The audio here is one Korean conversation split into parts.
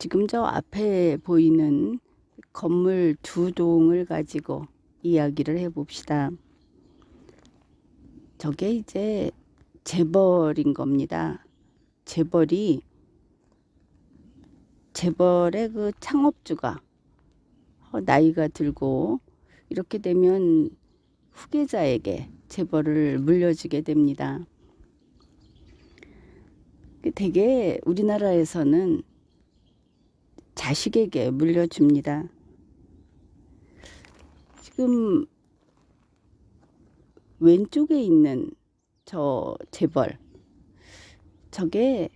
지금 저 앞에 보이는 건물 두 동을 가지고 이야기를 해봅시다. 저게 이제 재벌인 겁니다. 재벌이 재벌의 그 창업주가 어, 나이가 들고 이렇게 되면 후계자에게 재벌을 물려주게 됩니다. 그 되게 우리나라에서는 자식에게 물려줍니다. 지금 왼쪽에 있는 저 재벌 저게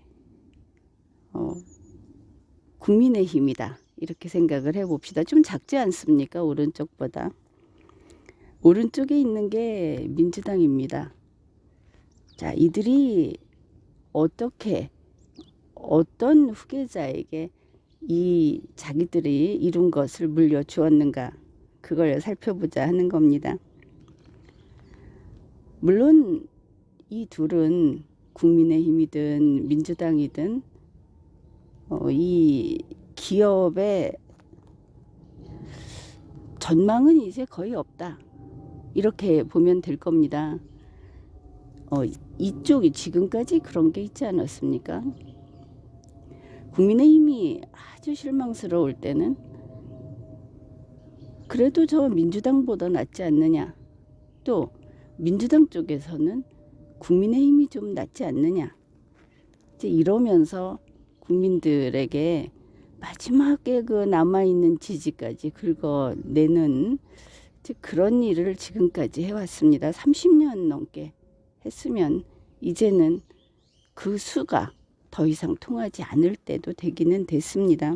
어, 국민의 힘이다 이렇게 생각을 해봅시다. 좀 작지 않습니까? 오른쪽보다 오른쪽에 있는 게 민주당입니다. 자 이들이 어떻게 어떤 후계자에게 이 자기들이 이룬 것을 물려 주었는가 그걸 살펴보자 하는 겁니다. 물론 이 둘은 국민의힘이든 민주당이든 어, 이 기업의 전망은 이제 거의 없다. 이렇게 보면 될 겁니다. 어, 이쪽이 지금까지 그런 게 있지 않았습니까? 국민의힘이 아주 실망스러울 때는 그래도 저 민주당보다 낫지 않느냐. 또 민주당 쪽에서는 국민의힘이 좀 낫지 않느냐. 이제 이러면서 국민들에게 마지막에 그 남아있는 지지까지 긁어내는 그런 일을 지금까지 해왔습니다. 30년 넘게 했으면 이제는 그 수가 더 이상 통하지 않을 때도 되기는 됐습니다.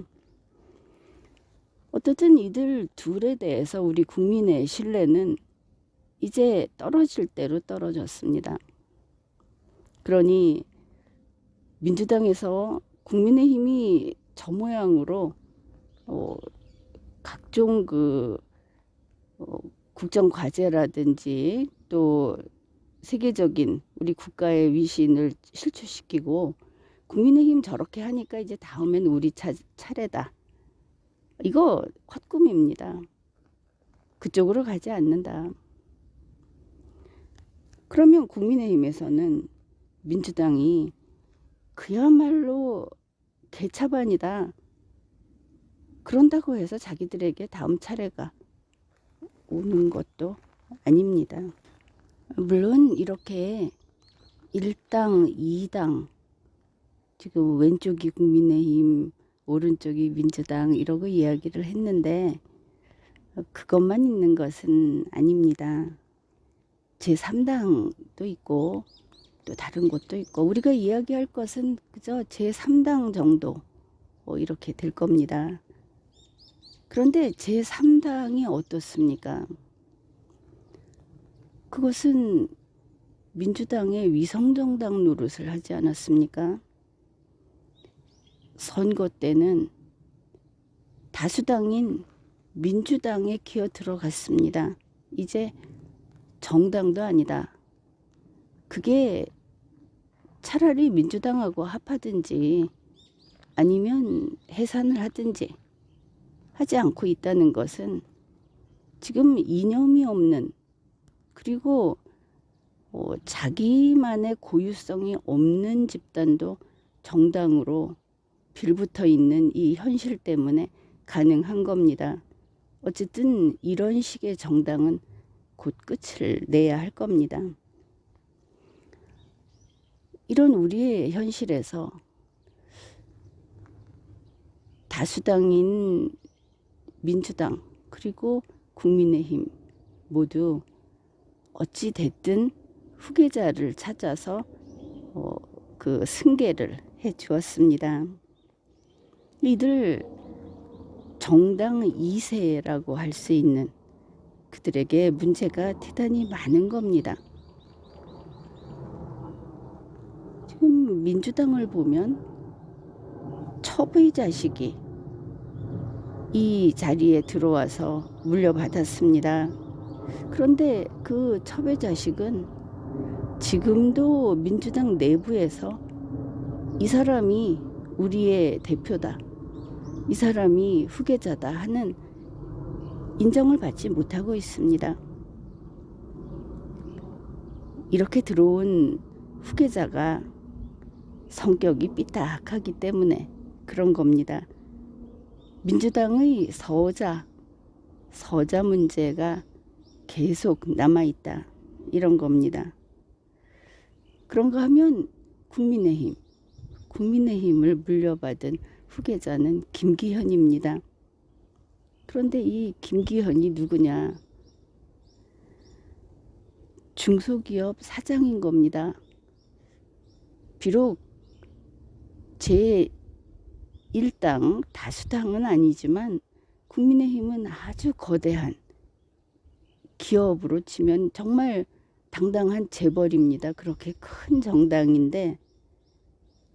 어떻든 이들 둘에 대해서 우리 국민의 신뢰는 이제 떨어질 대로 떨어졌습니다. 그러니 민주당에서 국민의힘이 저 모양으로 어, 각종 그 어, 국정 과제라든지 또 세계적인 우리 국가의 위신을 실추시키고 국민의힘 저렇게 하니까 이제 다음엔 우리 차, 차례다. 이거 헛꿈입니다. 그쪽으로 가지 않는다. 그러면 국민의힘에서는 민주당이 그야말로 개차반이다. 그런다고 해서 자기들에게 다음 차례가 오는 것도 아닙니다. 물론 이렇게 1당, 2당, 지금 왼쪽이 국민의힘, 오른쪽이 민주당 이러고 이야기를 했는데 그것만 있는 것은 아닙니다. 제3당도 있고 또 다른 곳도 있고 우리가 이야기할 것은 그저 제3당 정도 뭐 이렇게 될 겁니다. 그런데 제3당이 어떻습니까? 그것은 민주당의 위성정당 노릇을 하지 않았습니까? 선거 때는 다수당인 민주당에 기어 들어갔습니다. 이제 정당도 아니다. 그게 차라리 민주당하고 합하든지 아니면 해산을 하든지 하지 않고 있다는 것은 지금 이념이 없는 그리고 어, 자기만의 고유성이 없는 집단도 정당으로 빌붙어 있는 이 현실 때문에 가능한 겁니다. 어쨌든 이런 식의 정당은 곧 끝을 내야 할 겁니다. 이런 우리의 현실에서 다수당인 민주당 그리고 국민의힘 모두 어찌 됐든 후계자를 찾아서 어, 그 승계를 해 주었습니다. 이들 정당 2세라고 할 수 있는 그들에게 문제가 대단히 많은 겁니다. 지금 민주당을 보면 첩의 자식이 이 자리에 들어와서 물려받았습니다. 그런데 그 첩의 자식은 지금도 민주당 내부에서 이 사람이 우리의 대표다. 이 사람이 후계자다 하는 인정을 받지 못하고 있습니다. 이렇게 들어온 후계자가 성격이 삐딱하기 때문에 그런 겁니다. 민주당의 서자, 서자 문제가 계속 남아있다. 이런 겁니다. 그런가 하면 국민의힘, 국민의힘을 물려받은 후계자는 김기현입니다. 그런데 이 김기현이 누구냐? 중소기업 사장인 겁니다. 비록 제 1당 다수당은 아니지만 국민의힘은 아주 거대한 기업으로 치면 정말 당당한 재벌입니다. 그렇게 큰 정당인데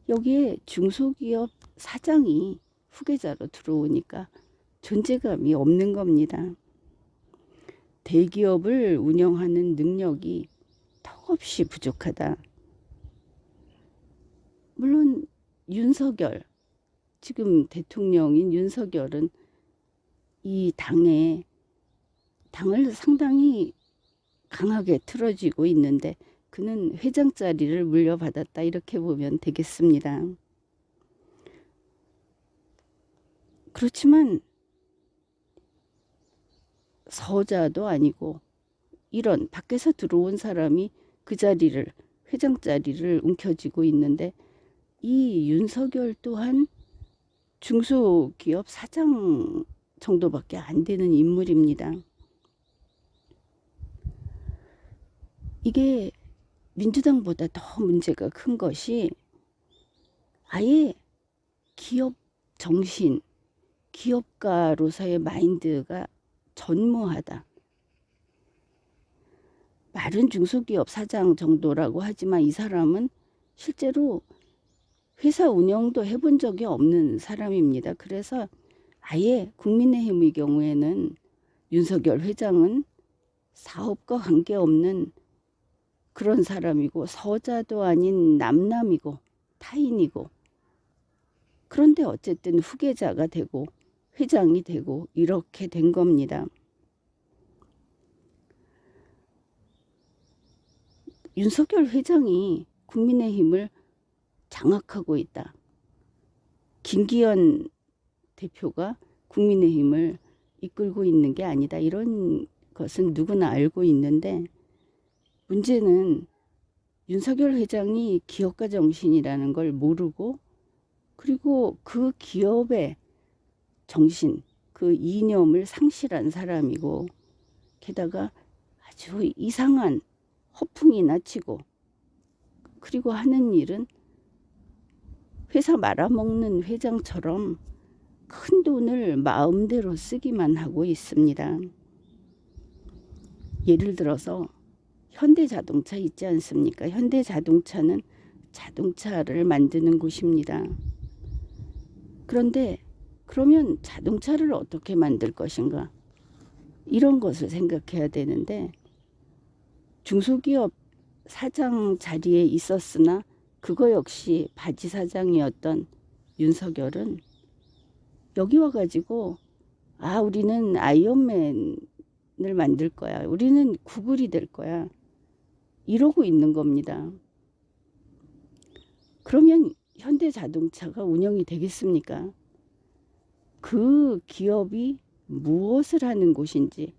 여기에 중소기업 사장이 후계자로 들어오니까 존재감이 없는 겁니다. 대기업을 운영하는 능력이 턱없이 부족하다. 물론 윤석열 지금 대통령인 윤석열은 이 당에 당을 상당히 강하게 틀어지고 있는데 그는 회장 자리를 물려받았다 이렇게 보면 되겠습니다. 그렇지만 서자도 아니고 이런 밖에서 들어온 사람이 그 자리를 회장 자리를 움켜쥐고 있는데 이 윤석열 또한 중소기업 사장 정도밖에 안 되는 인물입니다. 이게 민주당보다 더 문제가 큰 것이 아예 기업 정신, 기업가로서의 마인드가 전무하다. 말은 중소기업 사장 정도라고 하지만 이 사람은 실제로 회사 운영도 해본 적이 없는 사람입니다. 그래서 아예 국민의힘의 경우에는 윤석열 회장은 사업과 관계없는 그런 사람이고 서자도 아닌 남남이고 타인이고 그런데 어쨌든 후계자가 되고 회장이 되고 이렇게 된 겁니다. 윤석열 회장이 국민의힘을 장악하고 있다. 김기현 대표가 국민의힘을 이끌고 있는 게 아니다. 이런 것은 누구나 알고 있는데 문제는 윤석열 회장이 기업가 정신이라는 걸 모르고 그리고 그 기업의 정신, 그 이념을 상실한 사람이고 게다가 아주 이상한 허풍이 나 치고 그리고 하는 일은 회사 말아먹는 회장처럼 큰 돈을 마음대로 쓰기만 하고 있습니다. 예를 들어서 현대자동차 있지 않습니까? 현대자동차는 자동차를 만드는 곳입니다. 그런데 그러면 자동차를 어떻게 만들 것인가? 이런 것을 생각해야 되는데 중소기업 사장 자리에 있었으나 그거 역시 바지 사장이었던 윤석열은 여기 와가지고 아 우리는 아이언맨을 만들 거야. 우리는 구글이 될 거야. 이러고 있는 겁니다. 그러면 현대 자동차가 운영이 되겠습니까? 그 기업이 무엇을 하는 곳인지,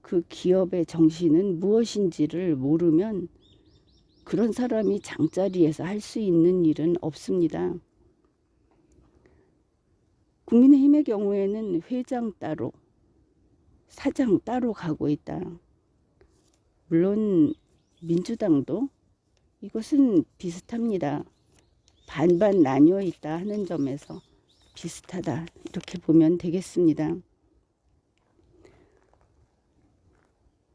그 기업의 정신은 무엇인지를 모르면 그런 사람이 장자리에서 할 수 있는 일은 없습니다. 국민의힘의 경우에는 회장 따로, 사장 따로 가고 있다. 물론 민주당도 이것은 비슷합니다. 반반 나뉘어 있다 하는 점에서 비슷하다 이렇게 보면 되겠습니다.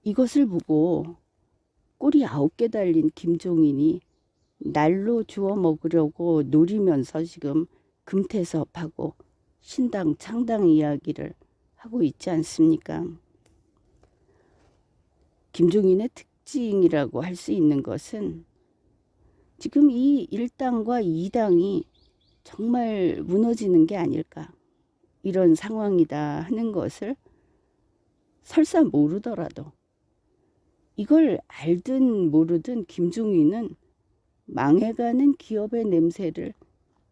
이것을 보고 꼬리 아홉 개 달린 김종인이 날로 주워 먹으려고 노리면서 지금 금태섭하고 신당 창당 이야기를 하고 있지 않습니까? 김종인의 특징이라고 할 수 있는 것은 지금 이 1당과 2당이 정말 무너지는 게 아닐까. 이런 상황이다 하는 것을 설사 모르더라도 이걸 알든 모르든 김종인은 망해가는 기업의 냄새를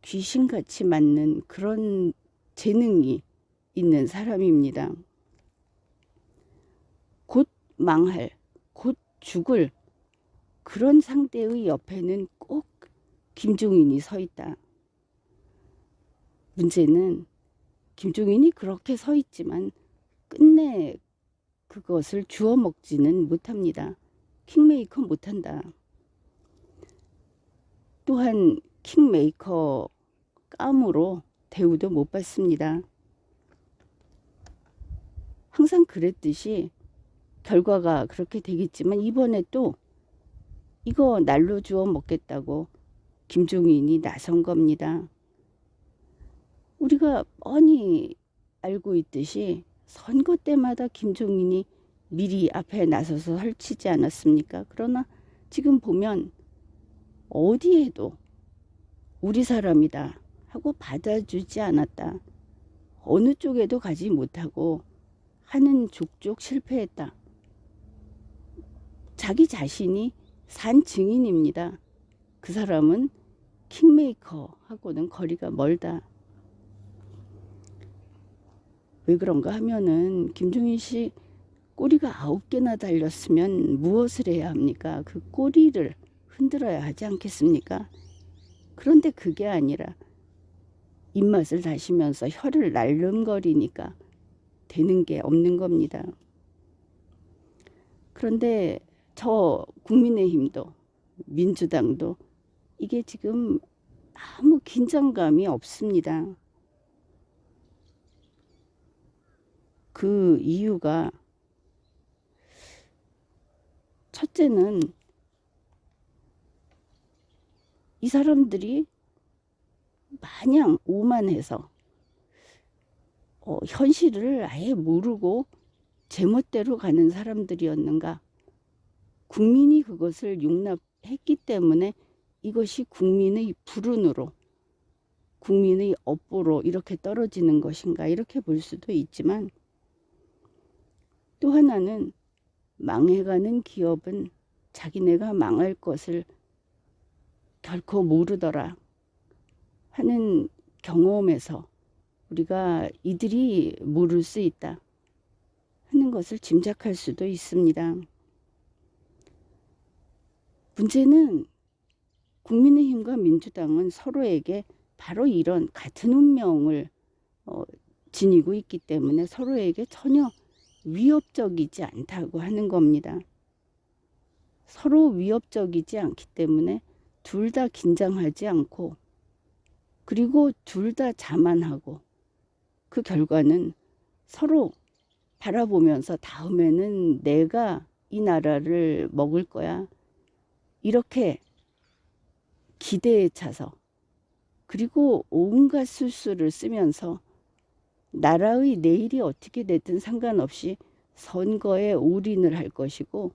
귀신같이 맡는 그런 재능이 있는 사람입니다. 곧 망할, 곧 죽을 그런 상대의 옆에는 꼭 김종인이 서 있다. 문제는 김종인이 그렇게 서 있지만 끝내 그것을 주워 먹지는 못합니다. 킹메이커 못한다. 또한 킹메이커 깜으로 대우도 못 받습니다. 항상 그랬듯이 결과가 그렇게 되겠지만 이번에 또 이거 날로 주워 먹겠다고 김종인이 나선 겁니다. 우리가 뻔히 알고 있듯이 선거 때마다 김종인이 미리 앞에 나서서 설치지 않았습니까? 그러나 지금 보면 어디에도 우리 사람이다 하고 받아주지 않았다. 어느 쪽에도 가지 못하고 하는 족족 실패했다. 자기 자신이 산 증인입니다. 그 사람은 킹메이커하고는 거리가 멀다. 왜 그런가 하면은 김종인 씨 꼬리가 아홉 개나 달렸으면 무엇을 해야 합니까? 그 꼬리를 흔들어야 하지 않겠습니까? 그런데 그게 아니라 입맛을 다시면서 혀를 날름거리니까 되는 게 없는 겁니다. 그런데 저 국민의힘도 민주당도 이게 지금 아무 긴장감이 없습니다. 그 이유가 첫째는 이 사람들이 마냥 오만해서 어, 현실을 아예 모르고 제멋대로 가는 사람들이었는가? 국민이 그것을 용납했기 때문에 이것이 국민의 불운으로 국민의 업보로 이렇게 떨어지는 것인가 이렇게 볼 수도 있지만 또 하나는 망해가는 기업은 자기네가 망할 것을 결코 모르더라 하는 경험에서 우리가 이들이 모를 수 있다 하는 것을 짐작할 수도 있습니다. 문제는 국민의힘과 민주당은 서로에게 바로 이런 같은 운명을 어, 지니고 있기 때문에 서로에게 전혀 위협적이지 않다고 하는 겁니다. 서로 위협적이지 않기 때문에 둘 다 긴장하지 않고 그리고 둘 다 자만하고 그 결과는 서로 바라보면서 다음에는 내가 이 나라를 먹을 거야. 이렇게 기대에 차서 그리고 온갖 술수를 쓰면서 나라의 내일이 어떻게 됐든 상관없이 선거에 올인을 할 것이고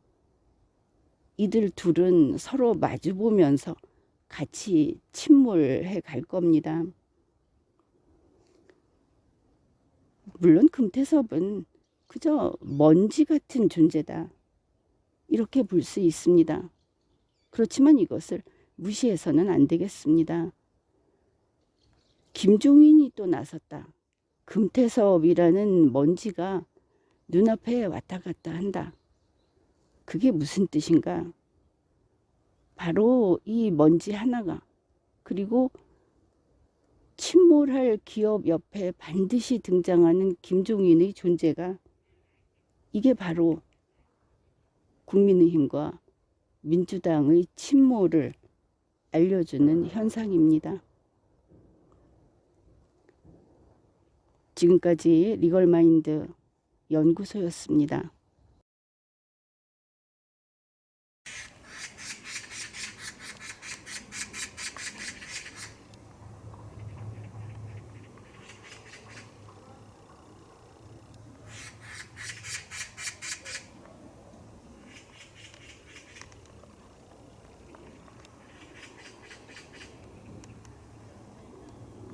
이들 둘은 서로 마주보면서 같이 침몰해 갈 겁니다. 물론 금태섭은 그저 먼지 같은 존재다. 이렇게 볼 수 있습니다. 그렇지만 이것을 무시해서는 안 되겠습니다. 김종인이 또 나섰다. 금태섭이라는 먼지가 눈앞에 왔다 갔다 한다. 그게 무슨 뜻인가? 바로 이 먼지 하나가 그리고 침몰할 기업 옆에 반드시 등장하는 김종인의 존재가 이게 바로 국민의힘과 민주당의 침몰을 알려주는 현상입니다. 지금까지 리걸마인드 연구소였습니다.